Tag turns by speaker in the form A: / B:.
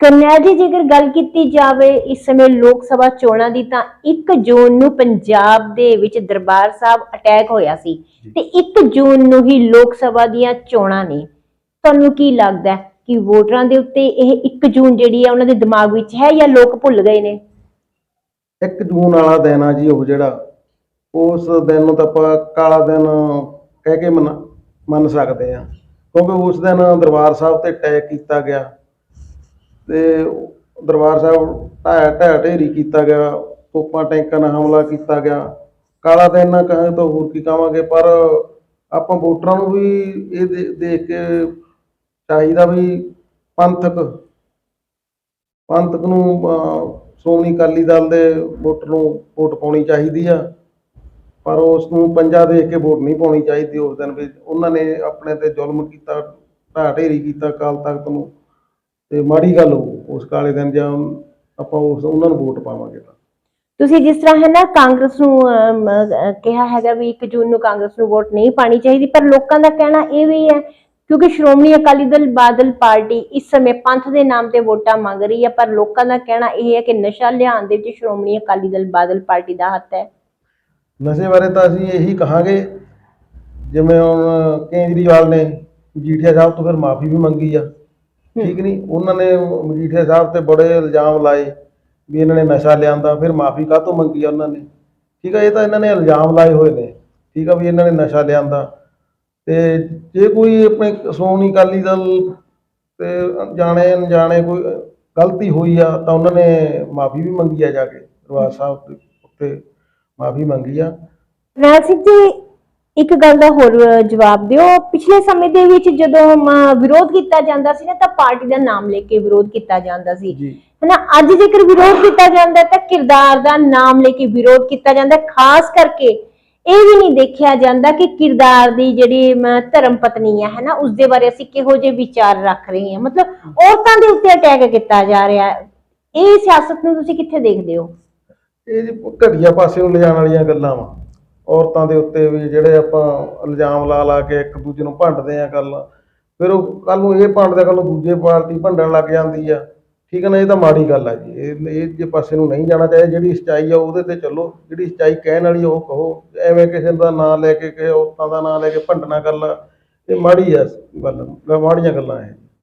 A: ਕਰਨੈਲ ਜੀ ਜੇਕਰ ਗੱਲ ਕੀਤੀ ਜਾਵੇ ਇਸ ਸਮੇਂ ਲੋਕ ਸਭਾ ਚੋਣਾਂ ਦੀ ਤਾਂ 1 ਜੂਨ ਨੂੰ ਪੰਜਾਬ ਦੇ ਵਿੱਚ ਦਰਬਾਰ ਸਾਹਿਬ ਅਟੈਕ ਹੋਇਆ ਸੀ ਤੇ 1 ਜੂਨ ਨੂੰ ਹੀ ਲੋਕ ਸਭਾ ਦੀਆਂ ਚੋਣਾਂ ਨੇ। ਤੁਹਾਨੂੰ ਕੀ ਲੱਗਦਾ ਕਿ ਵੋਟਰਾਂ ਦੇ ਉੱਤੇ ਇਹ 1 ਜੂਨ ਜਿਹੜੀ ਹੈ ਉਹਨਾਂ ਦੇ ਦਿਮਾਗ ਵਿੱਚ ਹੈ ਜਾਂ ਲੋਕ ਭੁੱਲ ਗਏ ਨੇ?
B: 1 ਜੂਨ ਵਾਲਾ ਦਿਨ ਆ ਜੀ ਉਹ ਜਿਹੜਾ ਉਸ ਦਿਨ ਨੂੰ ਤਾਂ ਆਪਾਂ ਕਾਲਾ ਦਿਨ ਕਹਿ ਕੇ ਮੰਨ ਮੰਨ ਸਕਦੇ ਆ ਕਿਉਂਕਿ ਉਸ ਦਿਨ ਦਰਬਾਰ ਸਾਹਿਬ ਤੇ ਅਟੈਕ ਕੀਤਾ ਗਿਆ। ਤੇ ਦਰਬਾਰ ਸਾਹਿਬ ਢਾਹ ਢਾਇਆ ਢੇਰੀ ਕੀਤਾ ਗਿਆ, ਤੋਪਾਂ ਟੈਂਕਾਂ ਨਾਲ ਹਮਲਾ ਕੀਤਾ ਗਿਆ। ਕਾਲਾ ਤਾਂ ਇੰਨਾ ਕਹਾਂ ਤਾਂ ਹੋਰ ਕੀ ਕਹਾਂਗੇ ਪਰ ਆਪਾਂ ਵੋਟਰਾਂ ਨੂੰ ਵੀ ਇਹ ਦੇ- ਦੇਖ ਕੇ ਚਾਹੀਦਾ ਵੀ ਪੰਥਕ ਪੰਥਕ ਨੂੰ ਸ਼੍ਰੋਮਣੀ ਅਕਾਲੀ ਦਲ ਦੇ ਵੋਟਰ ਨੂੰ ਵੋਟ ਪਾਉਣੀ ਚਾਹੀਦੀ ਆ, ਪਰ ਉਸ ਨੂੰ ਪੰਜਾ ਦੇਖ ਕੇ ਵੋਟ ਨਹੀਂ ਪਾਉਣੀ ਚਾਹੀਦੀ ਉਸ ਦਿਨ ਵਿੱਚ। ਉਹਨਾਂ ਨੇ ਆਪਣੇ ਤੇ ਜ਼ੁਲਮ ਕੀਤਾ, ਢਾਹ ਢੇਰੀ ਕੀਤਾ ਅਕਾਲ ਤਖਤ ਨੂੰ। ਤੇ ਮਾੜੀ ਗੱਲ ਹੋਊ ਉਸ ਕਾਲੇ ਦਿਨ ਜਾਂ ਆਪਾਂ ਉਸ ਉਹਨਾਂ ਨੂੰ ਵੋਟ ਪਾਵਾਂਗੇ ਤਾਂ।
A: ਤੁਸੀਂ ਜਿਸ ਤਰ੍ਹਾਂ ਹੈ ਨਾ ਕਾਂਗਰਸ ਨੂੰ ਅਮ, ਅਹ, ਕਿਹਾ ਹੈਗਾ ਵੀ 1 ਜੂਨ ਨੂੰ ਕਾਂਗਰਸ ਨੂੰ ਵੋਟ ਨਹੀਂ ਪਾਣੀ ਚਾਹੀਦੀ ਪਰ ਲੋਕਾਂ ਦਾ ਕਹਿਣਾ ਇਹ ਵੀ ਹੈ ਕਿਉਂਕਿ ਸ਼੍ਰੋਮਣੀ ਅਕਾਲੀ ਦਲ ਬਾਦਲ ਪਾਰਟੀ ਇਸ ਸਮੇਂ ਪੰਥ ਦੇ ਨਾਮ ਤੇ ਵੋਟਾਂ ਮੰਗ ਰਹੀ ਹੈ ਪਰ ਲੋਕਾਂ ਦਾ ਕਹਿਣਾ ਇਹ ਹੈ ਕਿ ਨਸ਼ਾ ਲਿਆਉਣ ਦੇ ਵਿੱਚ ਸ਼੍ਰੋਮਣੀ ਅਕਾਲੀ ਦਲ ਬਾਦਲ ਪਾਰਟੀ ਦਾ ਹੱਥ ਹੈ।
B: ਨਸ਼ੇ ਬਾਰੇ ਤਾਂ ਅਸੀਂ ਇਹੀ ਕਹਾਂਗੇ ਜਿਵੇਂ ਹੁਣ ਕੇਜਰੀਵਾਲ ਨੇ ਮਜੀਠੀਆ ਸਾਹਿਬ ਤੋਂ ਫਿਰ ਮਾਫੀ ਵੀ ਮੰਗੀ ਆ। ਠੀਕ ਨਹੀਂ ਉਹਨਾਂ ਨੇ ਮਜੀਠੀਆ ਸਾਹਿਬ ਤੇ ਬੜੇ ਇਲਜ਼ਾਮ ਲਾਏ ਵੀ ਇਹਨਾਂ ਨੇ ਨਸ਼ਾ ਲਿਆਂਦਾ ਫਿਰ ਮਾਫੀ ਕਾਹਤੋਂ ਮੰਗੀ ਆ ਉਹਨਾਂ ਨੇ? ਠੀਕ ਆ ਇਹ ਤਾਂ ਇਹਨਾਂ ਨੇ ਇਲਜ਼ਾਮ ਲਾਏ ਹੋਏ ਨੇ ਠੀਕ ਆ ਵੀ ਇਹਨਾਂ ਨੇ ਨਸ਼ਾ ਲਿਆਂਦਾ। ਤੇ ਜੇ ਕੋਈ ਆਪਣੇ ਸ਼੍ਰੋਮਣੀ ਅਕਾਲੀ ਦਲ ਤੇ ਜਾਣੇ ਅਣਜਾਣੇ ਕੋਈ ਗਲਤੀ ਹੋਈ ਆ ਤਾਂ ਉਹਨਾਂ ਨੇ ਮਾਫੀ ਵੀ ਮੰਗੀ ਆ ਜਾ ਕੇ ਦਰਬਾਰ ਸਾਹਿਬ ਉੱਤੇ ਮਾਫੀ ਮੰਗੀ ਆ।
A: ਰਾਜ ਸਿੰਘ ਜੀ ਇੱਕ ਗੱਲ ਦਾ ਹੋਰ ਜਵਾਬ ਦਿਓ। ਪਿਛਲੇ ਸਮੇਂ ਦੇ ਵਿੱਚ ਜਦੋਂ ਵਿਰੋਧ ਕੀਤਾ ਜਾਂਦਾ ਸੀ ਨਾ ਤਾਂ ਪਾਰਟੀ ਦਾ ਨਾਮ ਲੈ ਕੇ ਵਿਰੋਧ ਕੀਤਾ ਜਾਂਦਾ ਸੀ। ਹਨਾ ਅੱਜ ਜੇਕਰ ਵਿਰੋਧ ਕੀਤਾ ਜਾਂਦਾ ਤਾਂ ਕਿਰਦਾਰ ਦਾ ਨਾਮ ਲੈ ਕੇ ਵਿਰੋਧ ਕੀਤਾ ਜਾਂਦਾ। ਖਾਸ ਕਰਕੇ ਇਹ ਵੀ ਨਹੀਂ ਦੇਖਿਆ ਜਾਂਦਾ ਕਿ ਕਿਰਦਾਰ ਦੀ ਜਿਹੜੀ ਧਰਮ ਪਤਨੀ ਹੈ ਹਨਾ ਉਸ ਦੇ ਬਾਰੇ ਅਸੀਂ ਕਿਹੋ ਜਿਹੇ ਵਿਚਾਰ ਰੱਖ ਰਹੇ ਹਾਂ। ਮਤਲਬ ਔਰਤਾਂ ਦੇ ਉੱਤੇ ਅਟੈਕ ਕੀਤਾ ਜਾ ਰਿਹਾ। ਹੈ ਇਹ ਸਿਆਸਤ ਨੂੰ ਤੁਸੀਂ ਕਿੱਥੇ ਦੇਖਦੇ ਹੋ?
B: ਇਹ ਘਟੀਆ ਪਾਸੇ ਨੂੰ ਲਿਜਾਣ ਵਾਲੀਆਂ ਗੱਲਾਂ ਵਾ। ਔਰਤਾਂ ਦੇ ਉੱਤੇ ਵੀ ਜਿਹੜੇ ਆਪਾਂ ਇਲਜ਼ਾਮ ਲਾ ਲਾ ਕੇ ਇੱਕ ਦੂਜੇ ਨੂੰ ਭੰਡਦੇ ਆ ਗੱਲ, ਫਿਰ ਉਹ ਕੱਲ ਨੂੰ ਇਹ ਭੰਡਦੇ ਕੱਲ ਨੂੰ ਦੂਜੇ ਪਾਰਟੀ ਭੰਡਣ ਲੱਗ ਜਾਂਦੀ ਆ। ਠੀਕ ਹੈ ਨਾ, ਇਹ ਤਾਂ ਮਾੜੀ ਗੱਲ ਆ ਜੀ। ਇਹ ਇਹ ਜੇ ਪਾਸੇ ਨੂੰ ਨਹੀਂ ਜਾਣਾ ਚਾਹੀਦਾ ਜਿਹੜੀ ਸੱਚਾਈ ਆ ਉਹਦੇ ਤੇ ਚੱਲੋ। ਜਿਹੜੀ ਸੱਚਾਈ ਕਹਿਣ ਵਾਲੀ ਉਹ ਕਹੋ। ਐਵੇਂ ਕਿਸੇ ਦਾ ਨਾਂ ਲੈ ਕੇ, ਕਿਸੇ ਔਰਤਾਂ ਦਾ ਨਾਂ ਲੈ ਕੇ ਭੰਡਣਾ ਗੱਲ ਇਹ ਮਾੜੀ ਆ ਗੱਲ, ਮਾੜੀਆਂ ਗੱਲਾਂ ਇਹ।